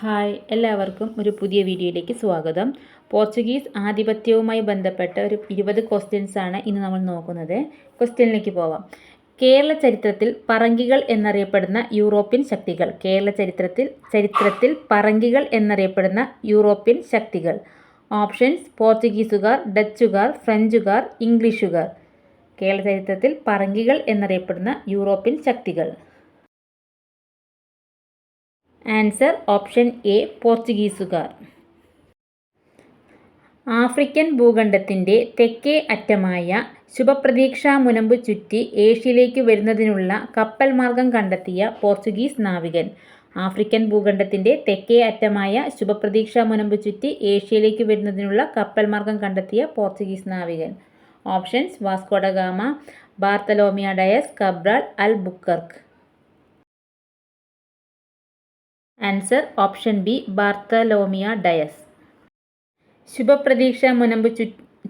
Hi എല്ലാവർക്കും ഒരു പുതിയ വീഡിയോയിലേക്ക് സ്വാഗതം. പോർച്ചുഗീസ് ആധിപത്യവുമായി ബന്ധപ്പെട്ട ഒരു ഇരുപത് ക്വസ്റ്റ്യൻസ് ആണ് ഇന്ന് നമ്മൾ നോക്കുന്നത്. ക്വസ്റ്റ്യനിലേക്ക് പോവാം. കേരള ചരിത്രത്തിൽ പറങ്കികൾ എന്നറിയപ്പെടുന്ന യൂറോപ്യൻ ശക്തികൾ. കേരള ചരിത്രത്തിൽ ചരിത്രത്തിൽ പറങ്കികൾ എന്നറിയപ്പെടുന്ന യൂറോപ്യൻ ശക്തികൾ. ഓപ്ഷൻസ് പോർച്ചുഗീസുകാർ ഡച്ചുകാർ ഫ്രഞ്ചുകാർ ഇംഗ്ലീഷുകാർ. കേരള ചരിത്രത്തിൽ പറങ്കികൾ എന്നറിയപ്പെടുന്ന യൂറോപ്യൻ ശക്തികൾ. ആൻസർ ഓപ്ഷൻ എ പോർച്ചുഗീസുകാർ. ആഫ്രിക്കൻ ഭൂഖണ്ഡത്തിന്റെ തെക്കേ അറ്റമായ ശുഭപ്രതീക്ഷാ മുനമ്പ് ചുറ്റി ഏഷ്യയിലേക്ക് വരുന്നതിനുള്ള കപ്പൽ മാർഗം കണ്ടെത്തിയ പോർച്ചുഗീസ് നാവികൻ. ആഫ്രിക്കൻ ഭൂഖണ്ഡത്തിന്റെ തെക്കേ അറ്റമായ ശുഭപ്രതീക്ഷാ മുനമ്പ് ചുറ്റി ഏഷ്യയിലേക്ക് വരുന്നതിനുള്ള കപ്പൽ മാർഗം കണ്ടെത്തിയ Portuguese നാവികൻ. Options Vasco da Gama Bartholomew Dias Cabral Albuquerque. Answer option B Bartholomew Dias. ശുഭപ്രതീക്ഷ മുനമ്പ്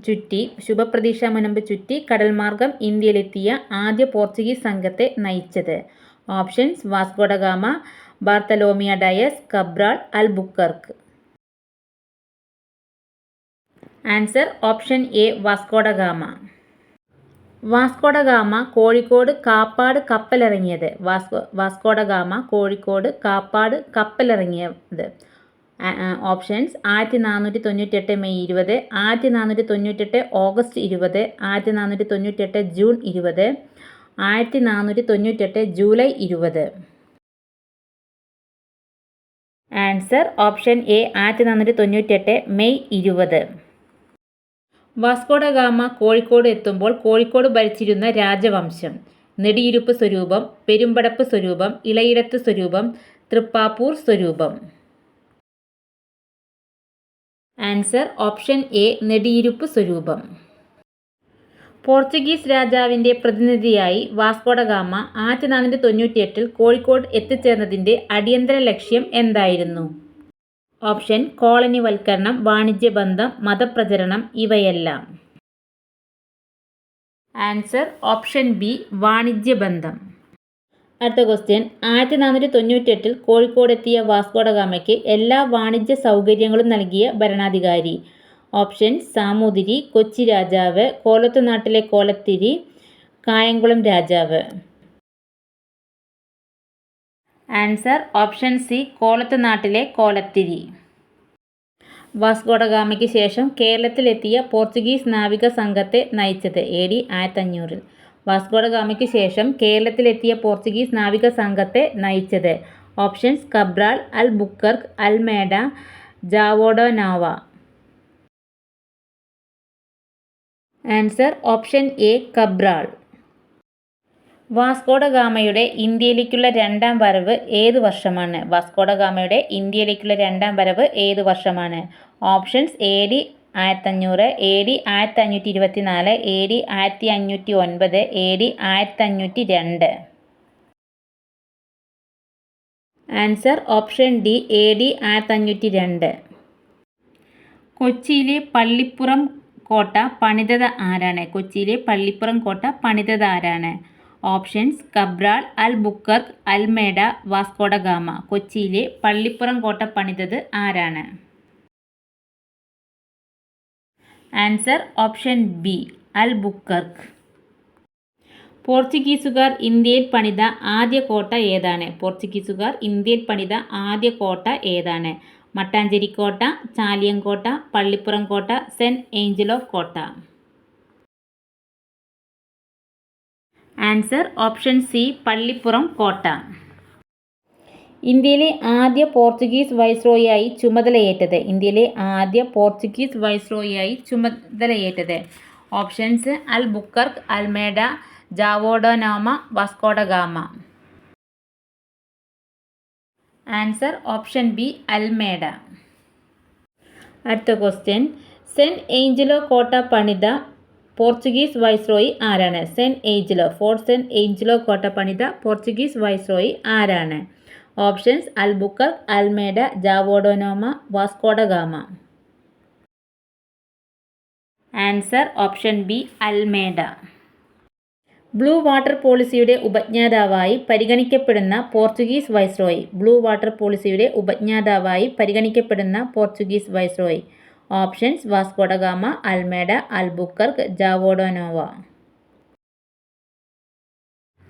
ചുറ്റി ശുഭപ്രതീക്ഷ മുനമ്പ് ചുറ്റി കടൽമാർഗം ഇന്ത്യയിലെത്തിയ ആദ്യ പോർച്ചുഗീസ് സംഘത്തെ നയിച്ചത്. Options Vasco da Gama Bartholomew Dias Cabral Albuquerque answer option A Vasco da Gama Vasco da Gama Kozhikode Kappad കപ്പലിറങ്ങിയത്. Vasco Vasco da Gama Kozhikode Kappad കപ്പലിറങ്ങിയത്. Options ആയിരത്തി നാനൂറ്റി തൊണ്ണൂറ്റെട്ട് മെയ് ഇരുപത് ആയിരത്തി നാനൂറ്റി തൊണ്ണൂറ്റെട്ട് ഓഗസ്റ്റ് ഇരുപത് ആയിരത്തി നാനൂറ്റി തൊണ്ണൂറ്റെട്ട് ജൂൺ ഇരുപത് ആയിരത്തി നാനൂറ്റി തൊണ്ണൂറ്റെട്ട് ജൂലൈ ഇരുപത്. ആൻസർ ഓപ്ഷൻ എ ആയിരത്തി നാനൂറ്റി തൊണ്ണൂറ്റെട്ട് മെയ് ഇരുപത്. വാസ്കോഡ ഗാമ കോഴിക്കോട് എത്തുമ്പോൾ കോഴിക്കോട് ഭരിച്ചിരുന്ന രാജവംശം. നെടിയിരുപ്പ് സ്വരൂപം പെരുമ്പടപ്പ് സ്വരൂപം ഇളയിടത്ത് സ്വരൂപം തൃപ്പാപ്പൂർ സ്വരൂപം. ആൻസർ ഓപ്ഷൻ എ നെടിയിരുപ്പ് സ്വരൂപം. പോർച്ചുഗീസ് രാജാവിന്റെ പ്രതിനിധിയായി വാസ്കോഡഗാമ ആയിരത്തി നാനൂറ്റി തൊണ്ണൂറ്റിയെട്ടിൽ കോഴിക്കോട് എത്തിച്ചേർന്നതിന്റെ അടിയന്തര ലക്ഷ്യം എന്തായിരുന്നു? ഓപ്ഷൻ കോളനിവൽക്കരണം വാണിജ്യബന്ധം മതപ്രചരണം ഇവയെല്ലാം. ആൻസർ ഓപ്ഷൻ ബി വാണിജ്യബന്ധം. അടുത്ത ക്വസ്റ്റ്യൻ ആയിരത്തി നാനൂറ്റി തൊണ്ണൂറ്റെട്ടിൽ കോഴിക്കോടെത്തിയ വാസ്കോഡഗാമയ്ക്ക് എല്ലാ വാണിജ്യ സൗകര്യങ്ങളും നൽകിയ ഭരണാധികാരി. ഓപ്ഷൻ സാമൂതിരി കൊച്ചി രാജാവ് കോലത്തുനാട്ടിലെ കോലത്തിരി കായംകുളം രാജാവ്. ആൻസർ ഓപ്ഷൻ സി കോലത്തുനാട്ടിലെ കോലത്തിരി. വാസ്കോഡഗാമയ്ക്ക് ശേഷം കേരളത്തിലെത്തിയ പോർച്ചുഗീസ് നാവിക സംഘത്തെ നയിച്ചത് എ ഡി ആയിരത്തഞ്ഞൂറിൽ. വാസ്കോഡഗാമയ്ക്ക് ശേഷം കേരളത്തിലെത്തിയ പോർച്ചുഗീസ് നാവിക സംഘത്തെ നയിച്ചത് options Cabral Albuquerque Almeida Joao da Nova. Answer option A Cabral. വാസ്കോഡഗാമയുടെ ഇന്ത്യയിലേക്കുള്ള രണ്ടാം വരവ് ഏത് വർഷമാണ്? വാസ്കോഡഗാമയുടെ ഇന്ത്യയിലേക്കുള്ള രണ്ടാം വരവ് ഏത് വർഷമാണ്? ഓപ്ഷൻസ് എ ഡി ആയിരത്തഞ്ഞൂറ് എ ഡി ആയിരത്തി അഞ്ഞൂറ്റി ഇരുപത്തി നാല് എ ഡി ആയിരത്തി അഞ്ഞൂറ്റി ഒൻപത് എ ഡി ആയിരത്തി അഞ്ഞൂറ്റി രണ്ട് answer option D A D ആയിരത്തി അഞ്ഞൂറ്റി രണ്ട് കൊച്ചിയിലെ പള്ളിപ്പുറം കോട്ട പണിതത ആരാണ്? കൊച്ചിയിലെ പള്ളിപ്പുറം കോട്ട പണിതത ആരാണ്? Options Cabral Albuquerque Almeida Vasco da Gama കൊച്ചിയിലെ പള്ളിപ്പുറം കോട്ട പണിതത് ആരാണ്? Answer option B Albuquerque പോർച്ചുഗീസുകാർ ഇന്ത്യയിൽ പണിത ആദ്യ കോട്ട ഏതാണ്? പോർച്ചുഗീസുകാർ ഇന്ത്യയിൽ പണിത ആദ്യ കോട്ട ഏതാണ്? മട്ടാഞ്ചേരി കോട്ട ചാലിയങ്കോട്ട പള്ളിപ്പുറം കോട്ട സെന്റ് ഏഞ്ചൽ ഓഫ് കോട്ട. ആൻസർ ഓപ്ഷൻ സി പള്ളിപ്പുറം കോട്ട. ഇന്ത്യയിലെ ആദ്യ പോർച്ചുഗീസ് വൈസ്രോയിയായി ചുമതലയേറ്റത്. ഇന്ത്യയിലെ ആദ്യ പോർച്ചുഗീസ് വൈസ്രോയിയായി ചുമതലയേറ്റത്. Options Albuquerque Almeida Joao da Nova Vasco da Gama. Answer option B Almeida. അടുത്ത ക്വസ്റ്റ്യൻ സെന്റ് ഏഞ്ചലോ കോട്ട പണിത പോർച്ചുഗീസ് വൈസ്രോയി ആരാണ്? Saint Angelo. Fort saint Angelo കോട്ട പണിത പോർച്ചുഗീസ് വൈസ്രോയി ആരാണ്? Options Albuquerque Almeida Joao da Nova Vasco da Gama answer option B Almeida. Blue water പോളിസിയുടെ ഉപജ്ഞാതാവായി പരിഗണിക്കപ്പെടുന്ന പോർച്ചുഗീസ് വൈസ്രോയി. ബ്ലൂ വാട്ടർ പോളിസിയുടെ ഉപജ്ഞാതാവായി പരിഗണിക്കപ്പെടുന്ന Portuguese viceroy. Options Vasco da Gama Almeida Albuquerque Joao da Nova.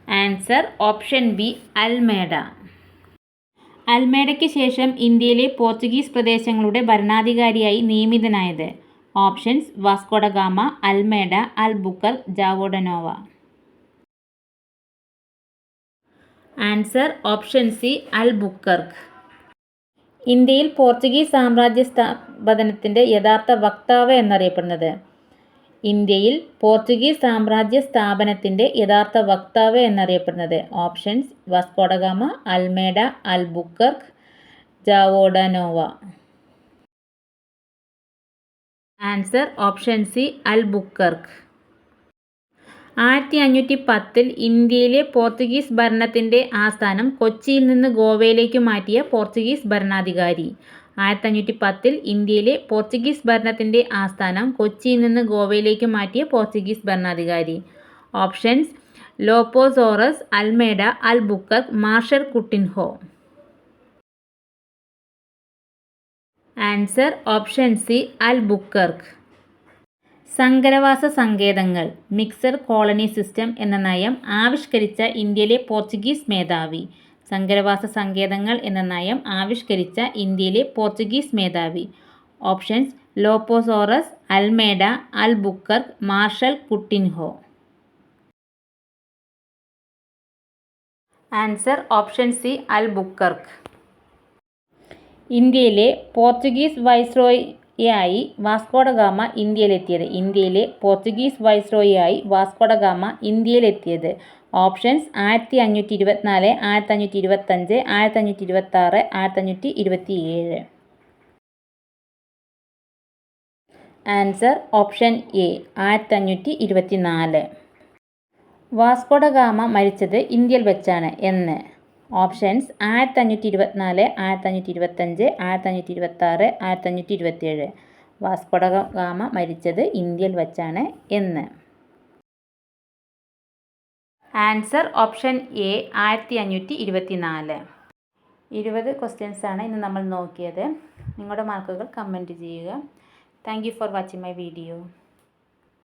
Answer option B Almeida. അൽമേഡയ്ക്ക് ശേഷം ഇന്ത്യയിലെ Portuguese പ്രദേശങ്ങളുടെ ഭരണാധികാരിയായി നിയമിതനായത്. Options Vasco da Gama Almeida Albuquerque Joao da Nova. Answer option C Albuquerque. ഇന്ത്യയിൽ Portuguese സാമ്രാജ്യ സ്ഥാപനത്തിന്റെ യഥാർത്ഥ വക്താവ് എന്നറിയപ്പെടുന്നത്. ഇന്ത്യയിൽ പോർച്ചുഗീസ് സാമ്രാജ്യ സ്ഥാപനത്തിന്റെ യഥാർത്ഥ വക്താവ് എന്നറിയപ്പെടുന്നത്. Options Vasco da Gama Almeida Albuquerque Joao da Nova. Answer option C Albuquerque. ആയിരത്തി അഞ്ഞൂറ്റി പത്തിൽ ഇന്ത്യയിലെ പോർച്ചുഗീസ് ഭരണത്തിന്റെ ആസ്ഥാനം കൊച്ചിയിൽ നിന്ന് ഗോവയിലേക്ക് മാറ്റിയ പോർച്ചുഗീസ് ഭരണാധികാരി. ആയിരത്തി അഞ്ഞൂറ്റി പത്തിൽ ഇന്ത്യയിലെ പോർച്ചുഗീസ് ഭരണത്തിന്റെ ആസ്ഥാനം കൊച്ചിയിൽ നിന്ന് ഗോവയിലേക്ക് മാറ്റിയ പോർച്ചുഗീസ് ഭരണാധികാരി. Options Lopo Soares Almeida Albuquerque marshal Coutinho. Answer option C Albuquerque സങ്കരവാസ സങ്കേതങ്ങൾ മിക്സർ കോളനി സിസ്റ്റം എന്ന നയം ആവിഷ്കരിച്ച ഇന്ത്യയിലെ പോർച്ചുഗീസ് മേധാവി. സങ്കരവാസ സങ്കേതങ്ങൾ എന്ന നയം ആവിഷ്കരിച്ച ഇന്ത്യയിലെ പോർച്ചുഗീസ് മേധാവി. ഓപ്ഷൻസ് ലോപ്പോസോറസ് അൽമേഡ അൽ Albuquerque marshal Coutinho. Answer option C Albuquerque ഇന്ത്യയിലെ പോർച്ചുഗീസ് വൈസ്രോയിയായി വാസ്കോഡഗാമ ഇന്ത്യയിലെത്തിയത്. ഇന്ത്യയിലെ പോർച്ചുഗീസ് വൈസ്രോയിയായി വാസ്കോഡഗാമ ഇന്ത്യയിലെത്തിയത്. ഓപ്ഷൻസ് ആയിരത്തി അഞ്ഞൂറ്റി ഇരുപത്തിനാല് ആയിരത്തി അഞ്ഞൂറ്റി ഇരുപത്തഞ്ച് ആയിരത്തി അഞ്ഞൂറ്റി ഇരുപത്താറ് ഇരുപത്തി ഏഴ് ആൻസർ ഓപ്ഷൻ എ ആയിരത്തി അഞ്ഞൂറ്റി ഇരുപത്തി നാല് വാസ്കോഡഗാമ മരിച്ചത് ഇന്ത്യയിൽ വെച്ചാണ്. എന്ന്. ഓപ്ഷൻസ് ആയിരത്തി അഞ്ഞൂറ്റി ഇരുപത്തിനാല് ആയിരത്തി അഞ്ഞൂറ്റി ഇരുപത്തഞ്ച് ആയിരത്തി അഞ്ഞൂറ്റി ഇരുപത്താറ് ആയിരത്തി അഞ്ഞൂറ്റി ഇരുപത്തിയേഴ് വാസ്കോഡഗാമ മരിച്ചത് ഇന്ത്യയിൽ വച്ചാണ് എന്ന്. ആൻസർ ഓപ്ഷൻ എ ആയിരത്തി അഞ്ഞൂറ്റി ഇരുപത്തി നാല് ഇരുപത് ക്വസ്റ്റ്യൻസാണ് ഇന്ന് നമ്മൾ നോക്കിയത്. നിങ്ങളുടെ മാർക്കുകൾ കമന്റ് ചെയ്യുക. Thank you for watching my video